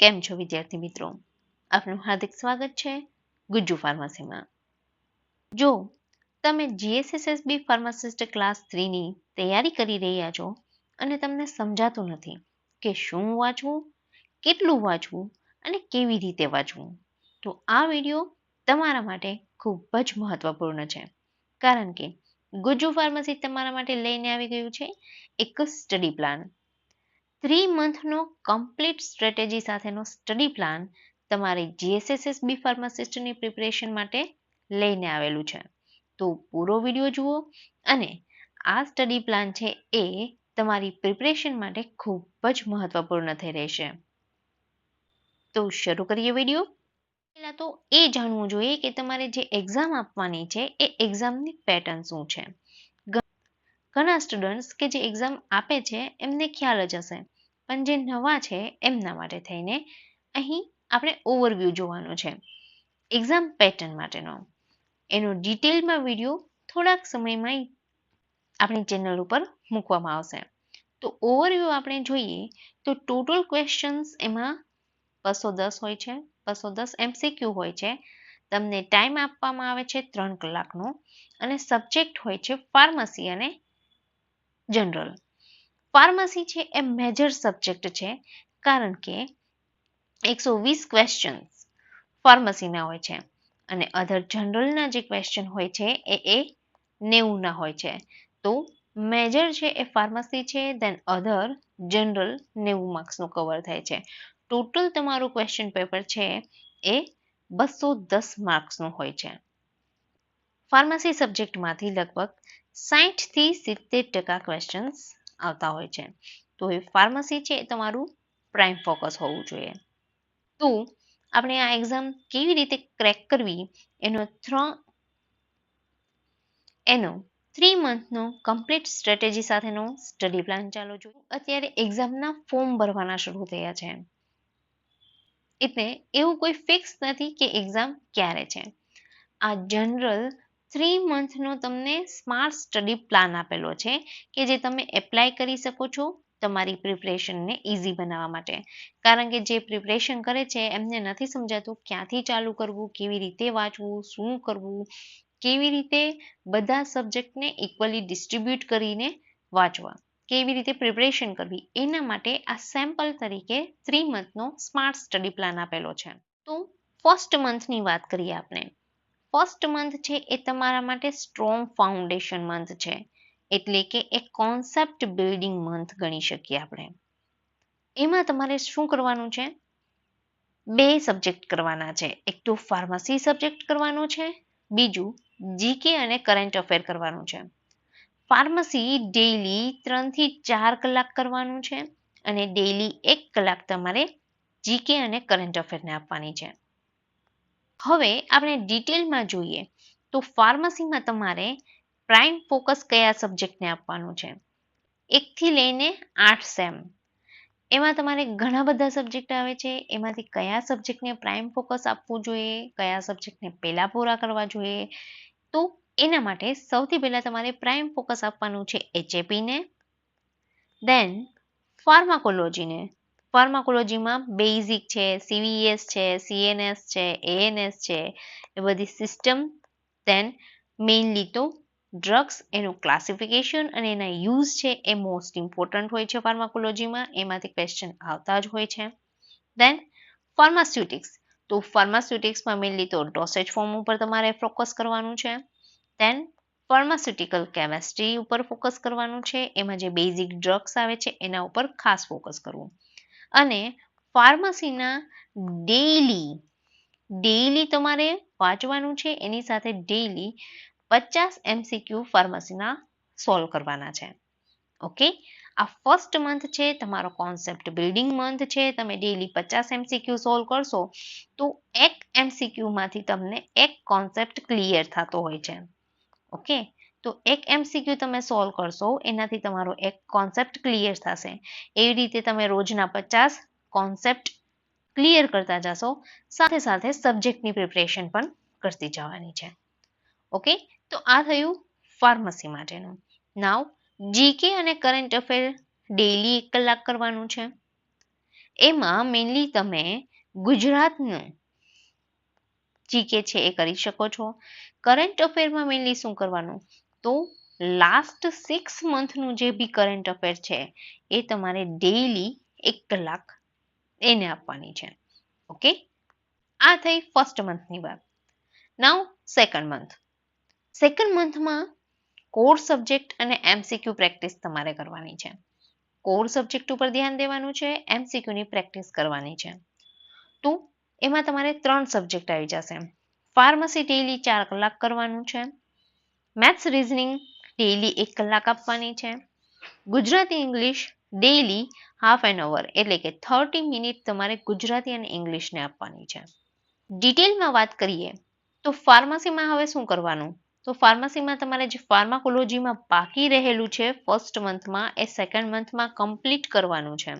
કેમ છો, વિદ્યાર્થી મિત્રો? આપનું હાર્દિક સ્વાગત છે ગુજ્જુ ફાર્મસીમાં. જો તમે જીએસએસએસબી ફાર્માસિસ્ટ ક્લાસ થ્રીની તૈયારી કરી રહ્યા છો અને તમને સમજાતું નથી કે શું વાંચવું, કેટલું વાંચવું અને કેવી રીતે વાંચવું, તો આ વીડિયો તમારા માટે ખૂબ જ મહત્વપૂર્ણ છે. કારણ કે ગુજ્જુ ફાર્મસી તમારા માટે લઈને આવી ગયું છે એક સ્ટડી પ્લાન. થ્રી મંથનો કમ્પ્લીટ સ્ટ્રેટેજી સાથેનો સ્ટડી પ્લાન તમારી જીએસએસએસ બી ફાર્માસિસ્ટની પ્રિપરેશન માટે લઈને આવેલું છે. તો પૂરો વીડિયો જુઓ અને આ સ્ટડી પ્લાન છે એ તમારી પ્રિપરેશન માટે ખૂબ જ મહત્વપૂર્ણ થઈ રહેશે. તો શરૂ કરીએ વીડિયો. પહેલાં તો એ જાણવું જોઈએ કે તમારે જે એક્ઝામ આપવાની છે એ એક્ઝામની પેટર્ન શું છે. ઘણા સ્ટુડન્ટ્સ કે જે એક્ઝામ આપે છે એમને ખ્યાલ જ હશે. પણ જે નવા છે, એમના માટે થઈને અહીં આપણે ઓવરવ્યૂ જોવાનો છે. એક્ઝામ પેટર્ન માટેનો. એનો ડિટેલમાં વીડિયો થોડાક સમયમાં આપણી ચેનલ ઉપર મૂકવામાં આવશે. તો ઓવરવ્યૂ આપણે જોઈએ તો ટોટલ ક્વેશ્ચન્સ એમાં બસો દસ હોય છે, બસો દસ એમસીક્યુ હોય છે, તમને ટાઈમ આપવામાં આવે છે ત્રણ કલાકનો, અને સબ્જેક્ટ હોય છે ફાર્મસી અને જનરલ ફાર્મસી છે એ મેજર સબ્જેક્ટ છે, કારણ કે એકસો વીસ ક્વેશ્ચન્સ ફાર્મસીના હોય છે અને અધર જનરલના જે ક્વેશ્ચન હોય છે એ એ નેવુંના હોય છે. તો મેજર છે એ ફાર્મસી છે દેન અધર જનરલ નેવું માર્ક્સનું કવર થાય છે. ટોટલ તમારું ક્વેશ્ચન પેપર છે એ બસો દસ માર્ક્સનું હોય છે. ફાર્મસી સબ્જેક્ટમાંથી લગભગ સાહીઠથી સિત્તેર ટકા ક્વેશ્ચન્સ આવતા હોય છે. તો એ ફાર્મસી છે એ તમારું પ્રાઇમ ફોકસ હોવું જોઈએ. તો આપણે આ એક્ઝામ કેવી રીતે ક્રેક કરવી? એનો ત્રણ, એનો થ્રી મંથનો કમ્પ્લીટ સ્ટ્રેટેજી સાથેનો સ્ટડી પ્લાન ચાલો જોઈએ. અત્યારે એક્ઝામના ફોર્મ ભરવાના શરૂ થયા છે. એટલે એવું કોઈ ફિક્સ નથી કે એક્ઝામ ક્યારે છે. આ જનરલ થ્રી મંથનો તમને સ્માર્ટ સ્ટડી પ્લાન આપેલો છે કે જે તમે એપ્લાય કરી શકો છો તમારી પ્રિપરેશનને ઇઝી બનાવવા માટે. કારણ કે જે પ્રિપરેશન કરે છે, એમને નથી સમજાતું ક્યાંથી ચાલુ કરવું, કેવી રીતે વાંચવું, શું કરવું, કેવી રીતે બધા સબ્જેક્ટને ઇક્વલી ડિસ્ટ્રીબ્યુટ કરીને વાંચવા. કેવી રીતે પ્રિપરેશન કરવી, એના માટે આ સેમ્પલ તરીકે થ્રી મંથનો સ્માર્ટ સ્ટડી પ્લાન આપેલો છે. તો ફર્સ્ટ મંથની વાત કરીએ આપણે. ફર્સ્ટ મંથ છે એ તમારા માટે સ્ટ્રોંગ ફાઉન્ડેશન મંથ છે. એટલે કે એક કોન્સેપ્ટ બિલ્ડિંગ મંથ ગણી શકીએ આપણે. એમાં તમારે શું કરવાનું છે? બે સબ્જેક્ટ કરવાના છે. એક તો ફાર્મસી સબ્જેક્ટ કરવાનો છે, બીજું જીકે અને કરંટ અફેર કરવાનું છે. ફાર્મસી ડેઈલી ત્રણથી ચાર કલાક કરવાનું છે અને ડેઈલી એક કલાક તમારે જીકે અને કરંટ અફેરને આપવાની છે. હવે આપણે ડિટેલમાં જોઈએ તો ફાર્મસીમાં તમારે પ્રાઇમ ફોકસ કયા સબ્જેક્ટને આપવાનું છે? એકથી લઈને આઠ સેમ એમાં તમારે ઘણા બધા સબ્જેક્ટ આવે છે. એમાંથી કયા સબ્જેક્ટને પ્રાઇમ ફોકસ આપવું જોઈએ? કયા સબ્જેક્ટને પહેલાં પૂરા કરવા જોઈએ? તો એના માટે સૌથી પહેલાં તમારે પ્રાઇમ ફોકસ આપવાનું છે એચએપીને દેન ફાર્માકોલોજીને ફાર્માકોલોજીમાં બેઝિક છે સીવીએસ છે સીએનએસ છે એએનએસ છે, એ બધી સિસ્ટમ દેન મેઇનલી તો ડ્રગ્સ એનું ક્લાસિફિકેશન અને એના યુઝ છે એ મોસ્ટ ઇમ્પોર્ટન્ટ હોય છે ફાર્માકોલોજીમાં એમાંથી ક્વેશ્ચન આવતા જ હોય છે. દેન ફાર્માસ્યુટિક્સ તો ફાર્માસ્યુટિક્સમાં મેઇનલી તો ડોસેજ ફોર્મ ઉપર તમારે ફોકસ કરવાનું છે. દેન ફાર્માસ્યુટિકલ કેમેસ્ટ્રી ઉપર ફોકસ કરવાનું છે, એમાં જે બેઝિક ડ્રગ્સ આવે છે, એના ઉપર ખાસ ફોકસ કરવું. અને ફાર્મસીના ડેઈલી ડેઈલી તમારે વાંચવાનું છે, એની સાથે ડેઈલી પચાસ એમસીક્યુ ફાર્મસીના સોલ્વ કરવાના છે. ઓકે? આ ફર્સ્ટ મંથ છે, તમારો કોન્સેપ્ટ બિલ્ડિંગ મંથ છે, તમે ડેઈલી પચાસ એમસીક્યુ સોલ્વ કરશો, તો એક એમસીક્યુમાંથી તમને એક કોન્સેપ્ટ ક્લિયર થતો હોય છે. ઓકે? તો એક એમસીક્યુ તમે સોલ્વ કરશો, એનાથી તમારો એક કોન્સેપ્ટ ક્લિયર થશે. એવી રીતે તમે રોજના પચાસ કોન્સેપ્ટ ક્લિયર કરતા જશો, સાથે સાથે સબ્જેક્ટની પ્રિપરેશન પણ કરતી જવાની છે. ઓકે તો આ થયું ફાર્મસી માટેનું. નાવ જીકે અને કરંટ અફેર ડેઈલી એક કલાક કરવાનું છે. એમાં મેઇનલી તમે ગુજરાતનું જીકે છે એ કરી શકો છો. કરંટ અફેરમાં મેઇનલી શું કરવાનું? તો લાસ્ટ સિક્સ મંથનું જે બી કરંટ અફેર છે, એ તમારે ડેઈલી એક કલાક એને આપવાની છે. ઓકે આ થઈ ફર્સ્ટ મંથની વાત. નાવ સેકન્ડ મંથ સેકન્ડ મંથમાં કોર સબ્જેક્ટ અને એમસીક્યુ પ્રેક્ટિસ તમારે કરવાની છે. કોર સબ્જેક્ટ ઉપર ધ્યાન દેવાનું છે એમસીક્યુની પ્રેક્ટિસ કરવાની છે. તો એમાં તમારે ત્રણ સબ્જેક્ટ આવી જશે. ફાર્મસી ડેઈલી ચાર કલાક કરવાનું છે. મેથ્સ રિઝનિંગ ડેઈલી એક કલાક આપવાની છે. Gujarati English daily half an hour એટલે કે થર્ટી મિનિટ તમારે ગુજરાતી અને ઇંગ્લિશને આપવાની છે. ડિટેલમાં વાત કરીએ તો ફાર્મસીમાં હવે શું કરવાનું? તો ફાર્મસીમાં તમારે જે ફાર્માકોલોજીમાં બાકી રહેલું છે ફર્સ્ટ મંથમાં એ સેકન્ડ મંથમાં કમ્પ્લીટ કરવાનું છે.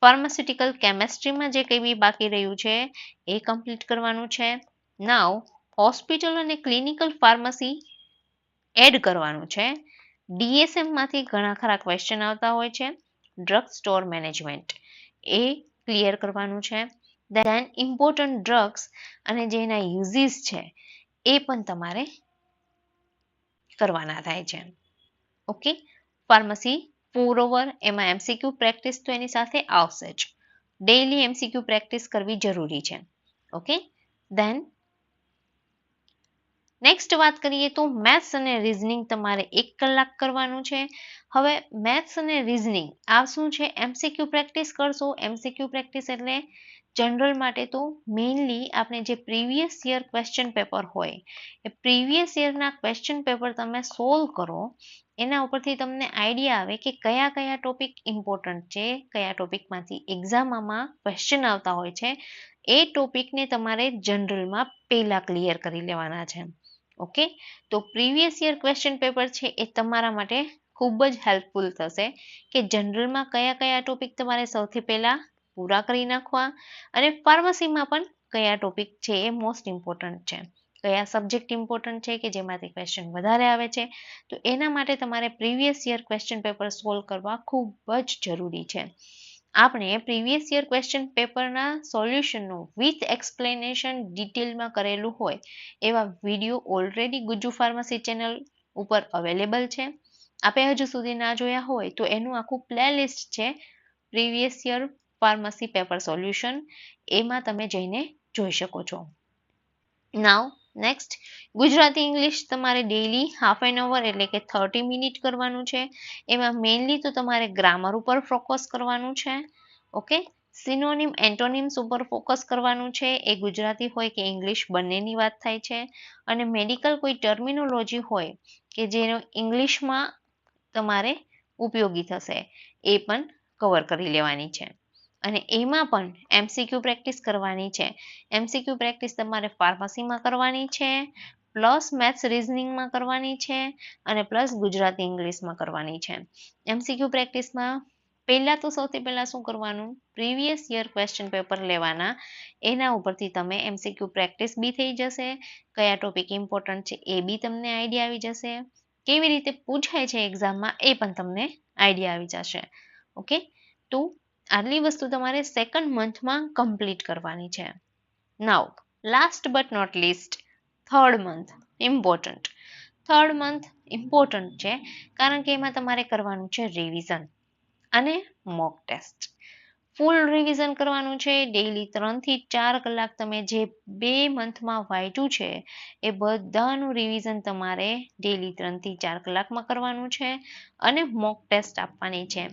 ફાર્માસ્યુટિકલ કેમેસ્ટ્રીમાં જે કંઈ બી બાકી રહ્યું છે, એ કમ્પ્લીટ કરવાનું છે. નાવ હોસ્પિટલ અને ક્લિનિકલ ફાર્મસી એડ કરવાનું છે. ડીએસએમમાંથી ઘણા ખરા ક્વેશ્ચન આવતા હોય છે. ડ્રગ સ્ટોર મેનેજમેન્ટ એ ક્લિયર કરવાનું છે. દેન ઇમ્પોર્ટન્ટ ડ્રગ્સ અને જે એના યુઝીસ છે, એ પણ તમારે કરવાના થાય છે. ઓકે ફાર્મસી ફોર ઓવર એમાં એમસીક્યુ પ્રેક્ટિસ તો એની સાથે આવશે જ. ડેઇલી એમસીક્યુ પ્રેક્ટિસ કરવી જરૂરી છે. ઓકે દેન નેક્સ્ટ વાત કરીએ તો મેથ્સ અને રિઝનિંગ તમારે એક કલાક કરવાનું છે. હવે મેથ્સ અને રિઝનિંગ આ શું છે? એમસીક્યુ પ્રેક્ટિસ કરશો. એમસીક્યુ પ્રેક્ટિસ એટલે જનરલ માટે તો મેઇનલી આપણે જે પ્રીવિયસ યર ક્વેશ્ચન પેપર હોય, એ પ્રીવિયસ યરના ક્વેશ્ચન પેપર તમે સોલ્વ કરો. એના ઉપરથી તમને આઈડિયા આવે કે કયા કયા ટોપિક ઇમ્પોર્ટન્ટ છે, કયા ટોપિકમાંથી એક્ઝામમાં ક્વેશ્ચન આવતા હોય છે. એ ટોપિકને તમારે જનરલમાં પહેલાં ક્લિયર કરી લેવાના છે. ઓકે તો પ્રીવિયસ યર ક્વેશ્ચન પેપર છે, એ તમારા માટે ખૂબ જ હેલ્પફુલ થશે કે જનરલમાં કયા કયા ટોપિક તમારે સૌથી પહેલાં પૂરા કરી નાખવા અને ફાર્મસીમાં પણ કયા ટોપિક છે એ મોસ્ટ ઇમ્પોર્ટન્ટ છે. કયા સબ્જેક્ટ ઇમ્પોર્ટન્ટ છે કે જેમાંથી ક્વેશ્ચન વધારે આવે છે? તો એના માટે તમારે previous year question paper solve કરવા ખૂબ જ જરૂરી છે. આપણે પ્રીવિયસ યર ક્વેશ્ચન પેપરના સોલ્યુશનનું વિથ એક્સપ્લેનેશન ડિટેલમાં કરેલું હોય, એવા video already Gujju pharmacy channel ઉપર અવેલેબલ છે. આપે હજુ સુધી ના જોયા હોય તો એનું આખું પ્લેલિસ્ટ છે previous year pharmacy paper solution એમાં તમે જઈને જોઈ શકો છો. નાવ નેક્સ્ટ ગુજરાતી ઇંગ્લિશ તમારે ડેઈલી હાફ એન અવર એટલે કે થર્ટી મિનિટ કરવાનું છે. એમાં મેઇનલી તો તમારે ગ્રામર ઉપર ફોકસ કરવાનું છે. ઓકે સિનોનિમ એન્ટોનિમ્સ ઉપર ફોકસ કરવાનું છે. એ ગુજરાતી હોય કે ઇંગ્લિશ બંનેની વાત થાય છે. અને મેડિકલ કોઈ ટર્મિનોલોજી હોય કે જેનો ઇંગ્લિશમાં તમારે ઉપયોગી થશે, એ પણ કવર કરી લેવાની છે. અને એમાં પણ એમસીક્યુ પ્રેક્ટિસ કરવાની છે. એમસીક્યુ પ્રેક્ટિસ તમારે ફાર્મસીમાં કરવાની છે પ્લસ મેથ્સ રિઝનિંગમાં કરવાની છે, અને પ્લસ ગુજરાતી ઇંગ્લિશમાં કરવાની છે. એમસીક્યુ પ્રેક્ટિસમાં પહેલાં તો સૌથી પહેલાં શું કરવાનું? પ્રીવિયસ યર ક્વેશ્ચન પેપર લેવાના. એના ઉપરથી તમે એમસીક્યુ પ્રેક્ટિસ બી થઈ જશે. કયા ટોપિક ઇમ્પોર્ટન્ટ છે એ બી તમને આઈડિયા આવી જશે. કેવી રીતે પૂછાય છે એક્ઝામમાં એ પણ તમને આઈડિયા આવી જશે. ઓકે તો આટલી વસ્તુ તમારે સેકન્ડ મંથમાં કમ્પ્લીટ કરવાની છે. Now last but not least third month important third month important છે કારણ કે એમાં તમારે કરવાનું છે રિવિઝન અને મોક ટેસ્ટ ફૂલ રિવિઝન કરવાનું છે ડેઈલી ત્રણથી ચાર કલાક તમે જે બે મંથમાં વાંચ્યું છે, એ બધાનું રિવિઝન તમારે ડેઈલી ત્રણથી ચાર કલાકમાં કરવાનું છે અને મોક ટેસ્ટ આપવાની છે.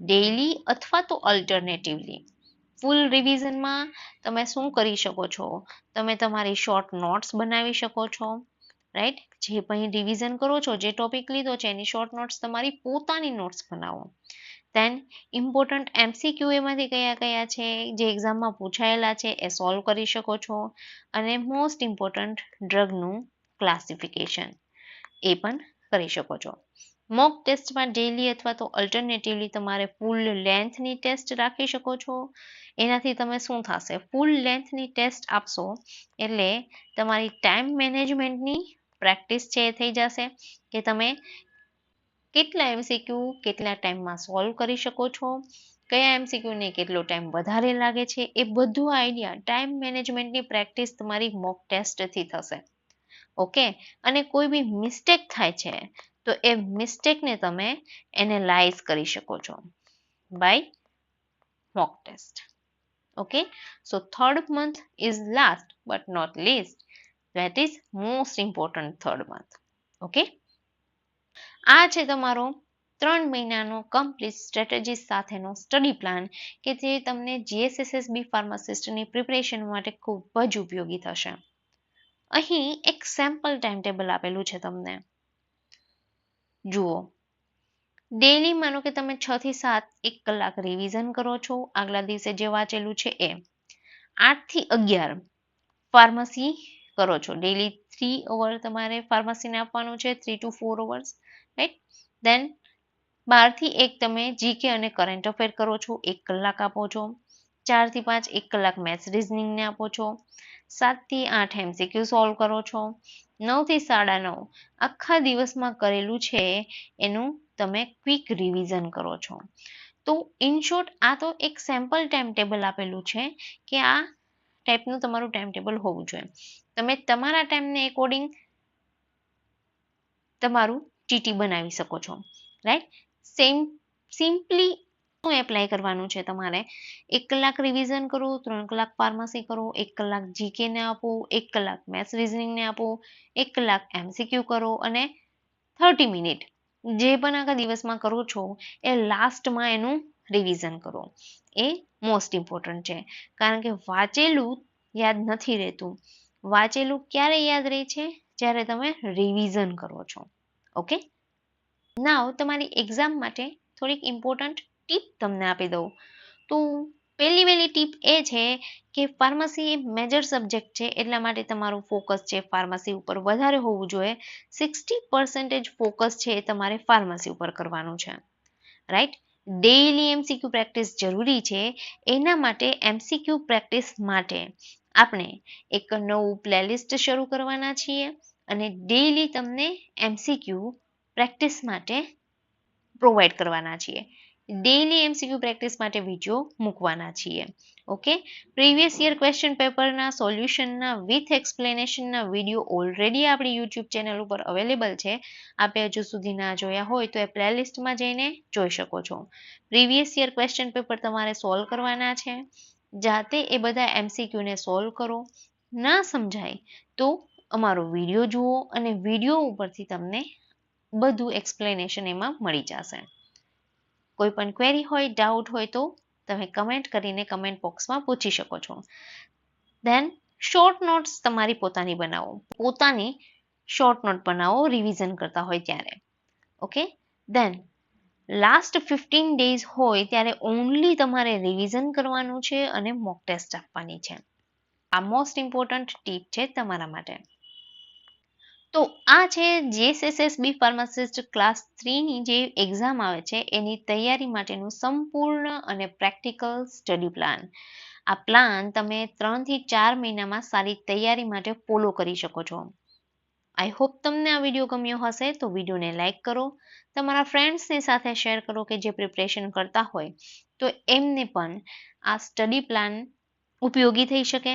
ડેઈલી અથવા તો અલ્ટરનેટિવલી ફૂલ રિવિઝનમાં તમે શું કરી શકો છો? તમે તમારી શોર્ટ નોટ્સ બનાવી શકો છો રાઈટ જે પણ રિવિઝન કરો છો, જે ટોપિક લીધો છે, એની શોર્ટ નોટ્સ તમારી પોતાની નોટ્સ બનાવો. દેન ઇમ્પોર્ટન્ટ એમસીક્યુ એમાંથી કયા કયા છે, જે એક્ઝામમાં પૂછાયેલા છે, એ સોલ્વ કરી શકો છો. અને મોસ્ટ ઇમ્પોર્ટન્ટ ડ્રગનું ક્લાસિફિકેશન એ પણ કરી શકો છો. મોક ટેસ્ટમાં ડેલી અથવા તો અલ્ટરનેટિવલી તમારે ફૂલ લેન્થની ટેસ્ટ રાખી શકો છો. એનાથી તમે શું થશે? ફૂલ લેન્થની ટેસ્ટ આપશો એટલે તમારી ટાઈમ મેનેજમેન્ટની પ્રેક્ટિસ છે એ થઈ જશે કે તમે કેટલા એમસીક્યુ કેટલા ટાઈમમાં સોલ્વ કરી શકો છો, કયા એમસીક્યુને કેટલો ટાઈમ વધારે લાગે છે, એ બધું આઈડિયા ટાઈમ મેનેજમેન્ટની પ્રેક્ટિસ તમારી મોક ટેસ્ટથી થશે. ઓકે અને કોઈ બી મિસ્ટેક થાય છે તો એ મિસ્ટેકને તમે એનેલાઇઝ કરી શકો છો by mock test okay so third month is last but not least that is most important third month okay આ છે તમારો ત્રણ મહિનાનો કમ્પ્લીટ સ્ટ્રેટેજી સાથેનો સ્ટડી પ્લાન કે જે તમને જીએસએસએસબી ફાર્માસિસ્ટની પ્રિપરેશન માટે ખૂબ જ ઉપયોગી થશે. અહીં એક સેમ્પલ ટાઈમ ટેબલ આપેલું છે તમને. જુઓ. ડેલી માનો કે તમે છ થી સાત એક કલાક રિવિઝન કરો છો. આગલા દિવસે જે વાંચેલું છે એ. આઠથી અગિયાર ફાર્મસી કરો છો. ડેલી થ્રી અવર તમારે ફાર્મસીને આપવાનું છે. Three to four hours right then બારથી એક તમે જીકે અને કરંટ અફેર કરો છો. એક કલાક આપો છો. ચારથી પાંચ એક કલાક મેથ્સ રિઝનિંગને આપો છો. સાતથી આઠ એમસીક્યુ સોલ્વ કરો છો. નવથી સાડા નવ આખા દિવસમાં કરેલું છે એનું તમે ક્વિક રિવિઝન કરો છો. તો ઇન શોર્ટ આ તો એક સેમ્પલ ટાઈમ ટેબલ આપેલું છે કે આ ટાઈપનું તમારું ટાઈમ ટેબલ હોવું જોઈએ. તમે તમારા ટાઈમને એકોર્ડિંગ તમારું ટીટી બનાવી શકો છો. રાઈટ સેમ સિમ્પલી એપ્લાય કરવાનું છે તમારે? એક કલાક રિવિઝન કરો, ત્રણ કલાક ફાર્મસી કરો, એક કલાક જીકેને આપો, એક કલાક મેથ્સ રિઝનિંગને આપો, એક કલાક એમસીક્યુ કરો અને થર્ટી મિનિટ જે પણ આખા દિવસમાં કરો છો, એ લાસ્ટમાં એનું રિવિઝન કરો. એ મોસ્ટ ઇમ્પોર્ટન્ટ છે. કારણ કે વાંચેલું યાદ નથી રહેતું. વાંચેલું ક્યારે યાદ રહે છે? જ્યારે તમે રિવિઝન કરો છો. ઓકે નાવ તમારી એક્ઝામ માટે થોડીક ઇમ્પોર્ટન્ટ ટીપ તમને આપી દઉં. તો પહેલી વહેલી ટીપ એ છે કે ફાર્મસી એ મેજર સબ્જેક્ટ છે, એટલા માટે તમારું ફોકસ છે ફાર્મસી ઉપર. વધારે હોવું જોઈએ. સિક્સટી પર્સન્ટેજ ફોકસ છે એ તમારે ફાર્મસી ઉપર કરવાનું છે. રાઈટ ડેઇલી એમસીક્યુ પ્રેક્ટિસ જરૂરી છે. એના માટે એમસીક્યુ પ્રેક્ટિસ માટે આપણે એક નવું પ્લેલિસ્ટ શરૂ કરવાના છીએ અને ડેઇલી તમને એમસીક્યુ પ્રેક્ટિસ માટે પ્રોવાઈડ કરવાના છીએ. ડેઈલી એમસીક્યુ પ્રેક્ટિસ માટે વીડિયો મૂકવાના છીએ. ઓકે પ્રીવિયસ યર ક્વેશ્ચન પેપરના સોલ્યુશનના વિથ એક્સપ્લેનેશનના વીડિયો ઓલરેડી આપણી યુટ્યુબ ચેનલ ઉપર અવેલેબલ છે. આપે હજુ સુધી ના જોયા હોય તો એ પ્લેલિસ્ટમાં જઈને જોઈ શકો છો. પ્રીવિયસ યર ક્વેશ્ચન પેપર તમારે સોલ્વ કરવાના છે. જાતે એ બધા એમસીક્યુને સોલ્વ કરો. ના સમજાય તો અમારો વીડિયો જુઓ અને વીડિયો ઉપરથી તમને બધું એક્સપ્લેનેશન એમાં મળી જશે. કોઈ પણ ક્વેરી હોય ડાઉટ હોય તો તમે કમેન્ટ કરીને કમેન્ટ બોક્સમાં પૂછી શકો છો. ધેન શોર્ટ નોટ્સ તમારી પોતાની બનાવો. પોતાની શોર્ટ નોટ બનાવો રિવિઝન કરતા હોય ત્યારે. Okay then last fifteen days હોય ત્યારે ઓનલી તમારે રિવિઝન કરવાનું છે અને મોક ટેસ્ટ આપવાની છે. આ મોસ્ટ ઇમ્પોર્ટન્ટ ટીપ છે તમારા માટે. તો આ છે જેએસએસએસબી ફાર્માસિસ્ટ ક્લાસ થ્રીની જે એક્ઝામ આવે છે, એની તૈયારી માટેનું સંપૂર્ણ અને પ્રેક્ટિકલ સ્ટડી પ્લાન આ પ્લાન તમે ત્રણથી ચાર મહિનામાં સારી તૈયારી માટે ફોલો કરી શકો છો. આઈ હોપ તમને આ વીડિયો ગમ્યો હશે, તો વિડીયોને લાઇક કરો. તમારા ફ્રેન્ડ્સની સાથે શેર કરો કે જે પ્રિપરેશન કરતા હોય. તો એમને પણ આ સ્ટડી પ્લાન ઉપયોગી થઈ શકે.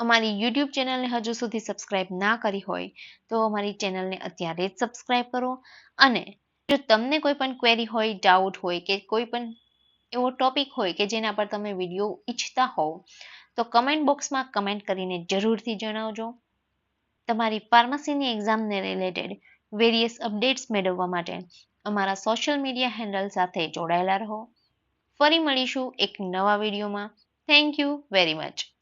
અમારી યુટ્યુબ ચેનલને હજુ સુધી સબસ્ક્રાઇબ ના કરી હોય, તો અમારી ચેનલને અત્યારે જ સબસ્ક્રાઇબ કરો. અને જો તમને કોઈ પણ ક્વેરી હોય ડાઉટ હોય કે કોઈ પણ એવો ટોપિક હોય કે જેના પર તમે વીડિયો ઈચ્છતા હોવ, તો કમેન્ટ બોક્સમાં કમેન્ટ કરીને જરૂરથી જણાવજો. તમારી ફાર્મસીની એક્ઝામને રિલેટેડ વેરિયસ અપડેટ્સ મેળવવા માટે અમારા સોશિયલ મીડિયા હેન્ડલ સાથે જોડાયેલા રહો. ફરી મળીશું એક નવા વિડીયોમાં. Thank you very much